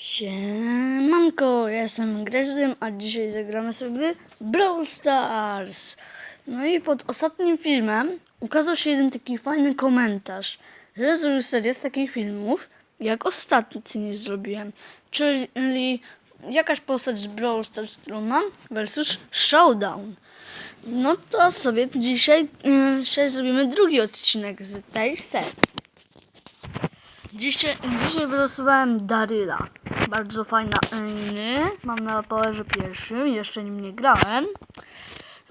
Siemanko, ja jestem Grezdym, a dzisiaj zagramy sobie Brawl Stars. No i pod ostatnim filmem ukazał się jeden taki fajny komentarz, że zrobił serię z takich filmów, jak ostatni zrobiłem. Czyli jakaś postać z Brawl Stars, którą mam, versus Showdown. No to sobie dzisiaj, yy, dzisiaj zrobimy drugi odcinek z tej serii. Dzisiaj, dzisiaj wylosowałem Daryla. Bardzo fajna Eny. Mam na powerze pierwszym. Jeszcze nim nie grałem.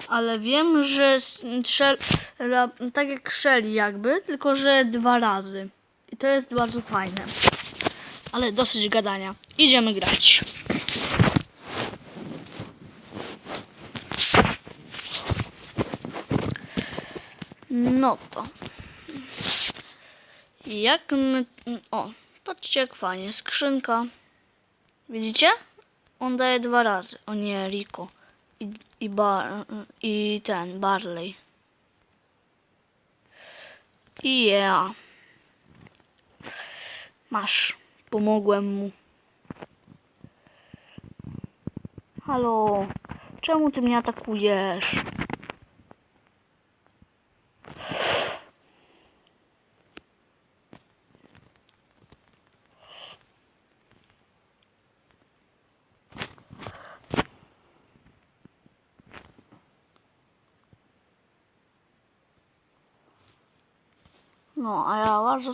Ale wiem, że strzela tak jak Shelly jakby, tylko że dwa razy. I to jest bardzo fajne. Ale dosyć gadania. Idziemy grać. No to. Jak my... O, patrzcie jak fajnie. Skrzynka. Widzicie? On daje dwa razy. O nie, Rico. I, i, bar, i ten, Barley. I ja. Masz. Pomogłem mu. Halo. Czemu ty mnie atakujesz? No, a ja bardzo,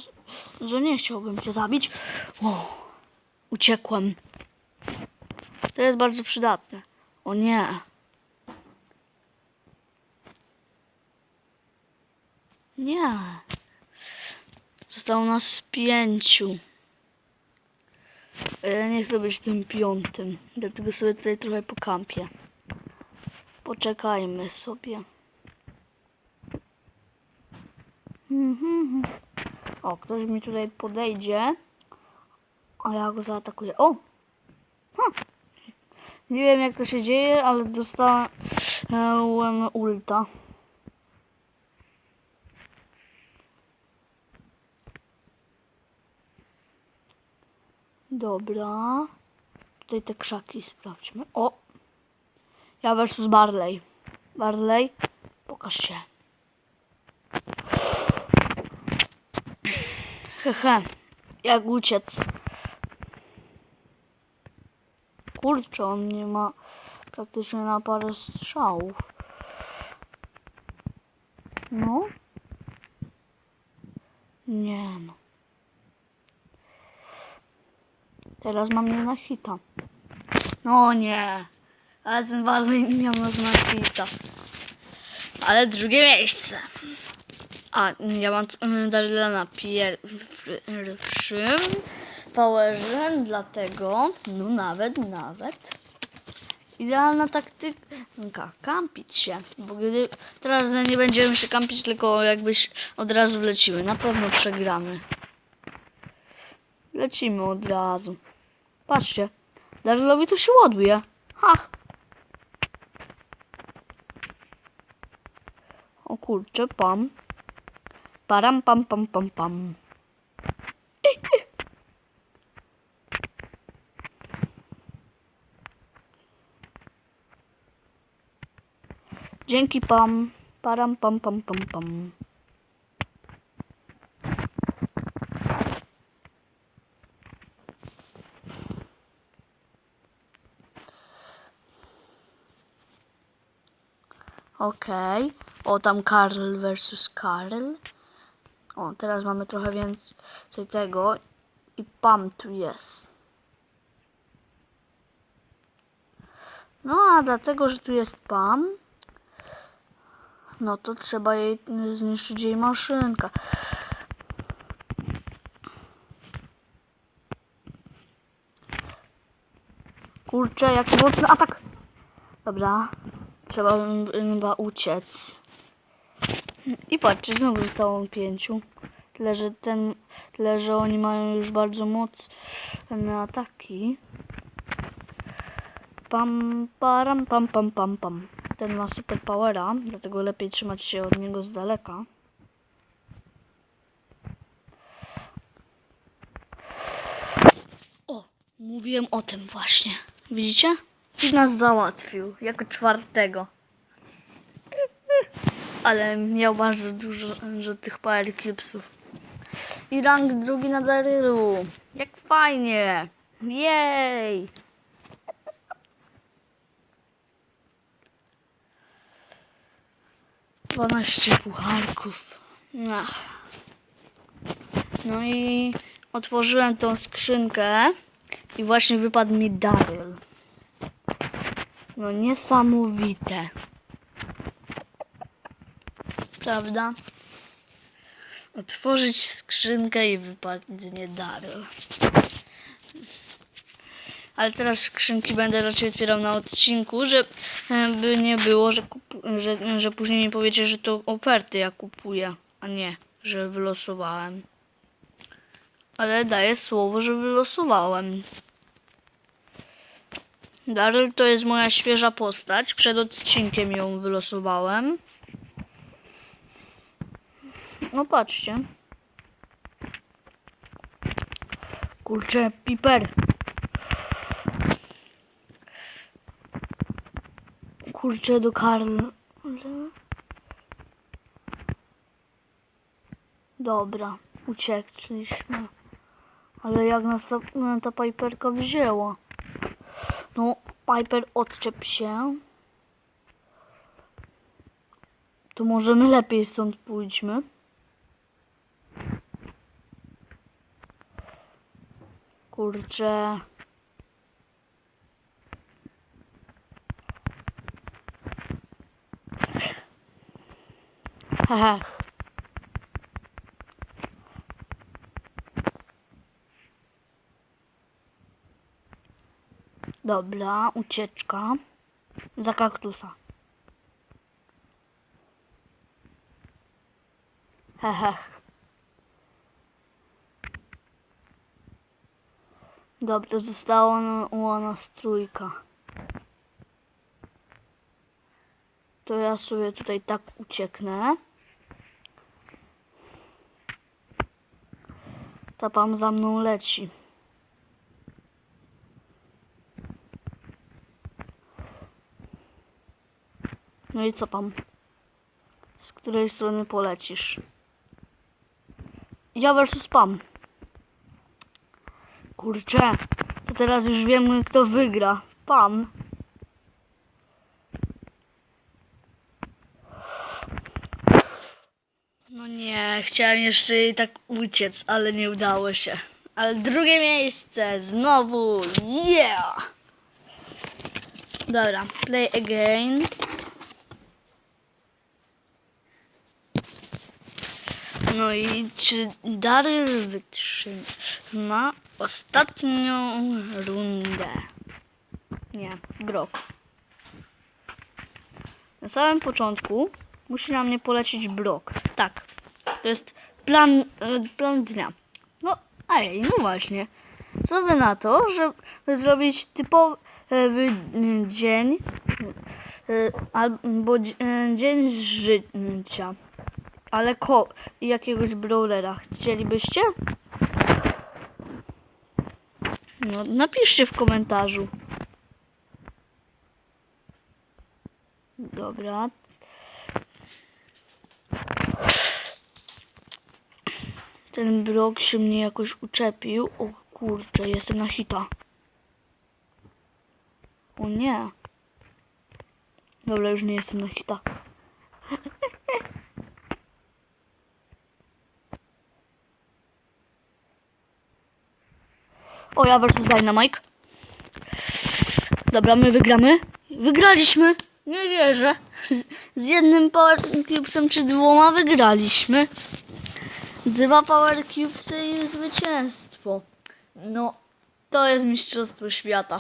że nie chciałbym cię zabić. O, uciekłem. To jest bardzo przydatne. O nie. Nie. Zostało nas pięciu. Ja nie chcę być tym piątym, dlatego sobie tutaj trochę pokampię. Poczekajmy sobie. O, ktoś mi tutaj podejdzie, a ja go zaatakuję. O! Ha. Nie wiem jak to się dzieje, ale dostałem ulta. Dobra. Tutaj te krzaki sprawdźmy. O! Ja versus Barley. Barley, pokaż się. Hehe, jak uciec. Kurczę, on nie ma praktycznie na parę strzałów. No. Nie no. Teraz mam nie na hita. No nie. Ale ten nie miał nas na hita. Ale drugie miejsce. A, ja mam mm, Daryla na pierwszym powerze, dlatego, no nawet, nawet. Idealna taktyka, kampić się. Bo gdy teraz nie będziemy się kampić, tylko jakbyś od razu wleciły. Na pewno przegramy. Lecimy od razu. Patrzcie, Darylowi tu się ładuje. Ha! O kurczę, pam. Param pam pam pam pam. Dzięki pam. Param pam pam pam pam. Okej. O, tam Karl versus Karl. O, teraz mamy trochę więcej tego. I Pam tu jest. No, a dlatego, że tu jest Pam, no to trzeba jej zniszczyć jej maszynka. Kurczę, jaki mocny atak! Dobra, trzeba chyba uciec. I patrzcie, znowu zostało pięciu. Tyle, że ten, tyle, że oni mają już bardzo mocne ataki. Pam, param, pam, pam, pam, pam. Ten ma super powera, dlatego lepiej trzymać się od niego z daleka. O, Mówiłem o tym właśnie. Widzicie? I nas załatwił. Jako czwartego. Ale miał bardzo dużo, dużo tych power cubesów. I rank drugi na Darylu. Jak fajnie. Jej. Dwanaście pucharków. Ach. No i otworzyłem tą skrzynkę i właśnie wypadł mi Daryl. No niesamowite. Prawda? Otworzyć skrzynkę i wypadnie Daryl. Ale teraz skrzynki będę raczej otwierał na odcinku, żeby by nie było, że, że, że później mi powiecie, że to oferty ja kupuję, a nie, że wylosowałem. Ale daję słowo, że wylosowałem. Daryl to jest moja świeża postać. Przed odcinkiem ją wylosowałem. No patrzcie. Kurczę, piper. Kurczę, do Karl. Dobra, uciekliśmy. Ale jak nas ta, ta Piperka wzięła? No, Piper, odczep się. To możemy lepiej stąd pójdźmy. Kurczę. Hehe. Dobra, ucieczka. Za kaktusa. Hehe. Dobra, została na- nas trójka. To ja sobie tutaj tak ucieknę. Ta pan za mną leci. No i co pan? Z której strony polecisz? Ja versus Pam. Kurczę, to teraz już wiem, kto wygra. Pam. No nie, chciałem jeszcze tak uciec, ale nie udało się. Ale drugie miejsce, znowu, yeah! Dobra, play again. No i czy Daryl wytrzyma ostatnią rundę? Nie, Brok. Na samym początku musi na mnie polecieć Brok. Tak, to jest plan, e, plan dnia. No, ej, no właśnie. Co wy na to, żeby zrobić typowy dzień e, albo e, dzień życia? Ale ko jakiegoś brawlera. Chcielibyście? No, napiszcie w komentarzu. Dobra. Ten blok się mnie jakoś uczepił. O kurczę, jestem na hita. O nie. Dobra, już nie jestem na hita. O, ja versus Dynamite. Dobra, my wygramy. Wygraliśmy. Nie wierzę. Z, z jednym Power Cubesem czy dwoma wygraliśmy. Dwa Power Cubesy i zwycięstwo. No, to jest mistrzostwo świata.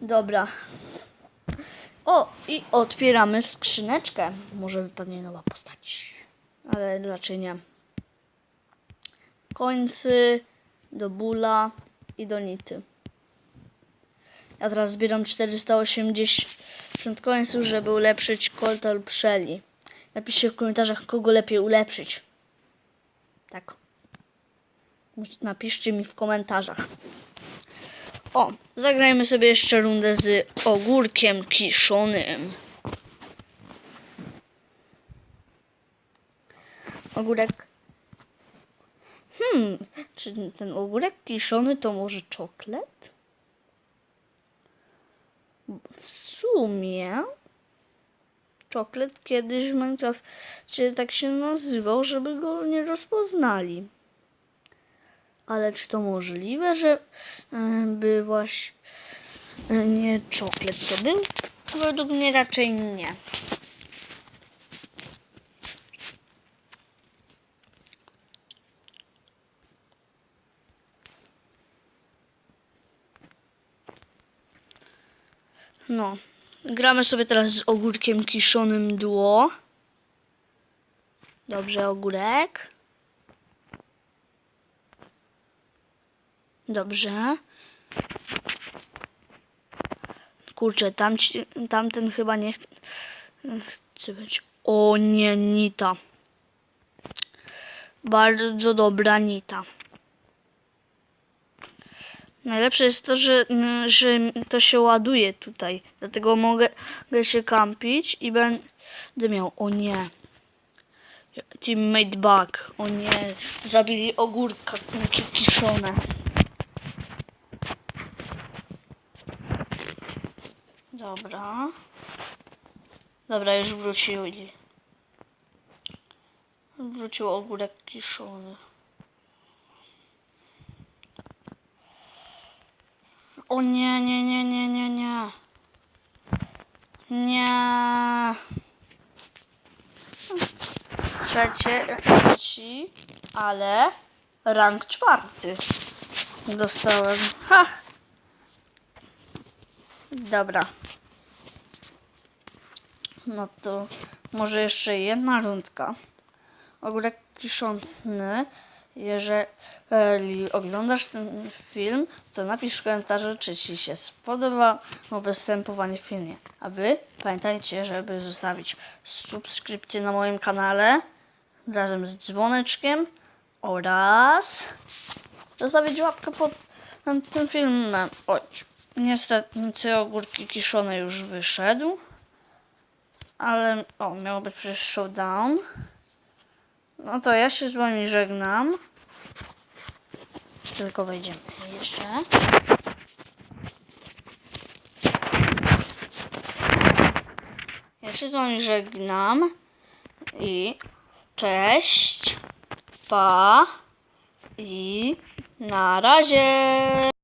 Dobra. O, i otwieramy skrzyneczkę. Może wypadnie nowa postać. Ale raczej nie końcy, do bóla i do nity. Ja teraz zbieram 480 końców, żeby ulepszyć Colta lub Shelly. Napiszcie w komentarzach, kogo lepiej ulepszyć. Tak. Napiszcie mi w komentarzach. O, zagrajmy sobie jeszcze rundę z ogórkiem kiszonym. Ogórek. Hmm, czy ten ogórek kiszony to może czoklet? W sumie czoklet kiedyś w Minecrafcie tak się nazywał, żeby go nie rozpoznali. Ale czy to możliwe, że by właśnie y, nie czoklet to był? Według mnie raczej nie. No, gramy sobie teraz z ogórkiem kiszonym duo. Dobrze, ogórek. Dobrze. Kurczę, tam, tamten chyba nie ch- chce być. O nie, Nita. Bardzo dobra Nita. Najlepsze jest to, że, że to się ładuje tutaj. Dlatego mogę, mogę się kampić i będę miał. O nie. Teammate bug. O nie. Zabili ogórka ki- kiszone. Dobra. Dobra, już wrócili. Wrócił ogórek kiszony. O nie, nie, nie, nie, nie, nie. Nie. Trzecie, trzeci, ale rank czwarty dostałem. Ha! Dobra. No to może jeszcze jedna rundka. Ogórek kiszący. Jeżeli oglądasz ten film, to napisz w komentarzu, czy Ci się spodobało występowanie w filmie. A Wy pamiętajcie, żeby zostawić subskrypcję na moim kanale razem z dzwoneczkiem oraz zostawić łapkę pod tym filmem. Oj, niestety ogórki kiszone już wyszedł. Ale, o, miało być przecież showdown. No to ja się z wami żegnam. Tylko wejdziemy jeszcze. Ja się z wami żegnam. I cześć, pa i na razie.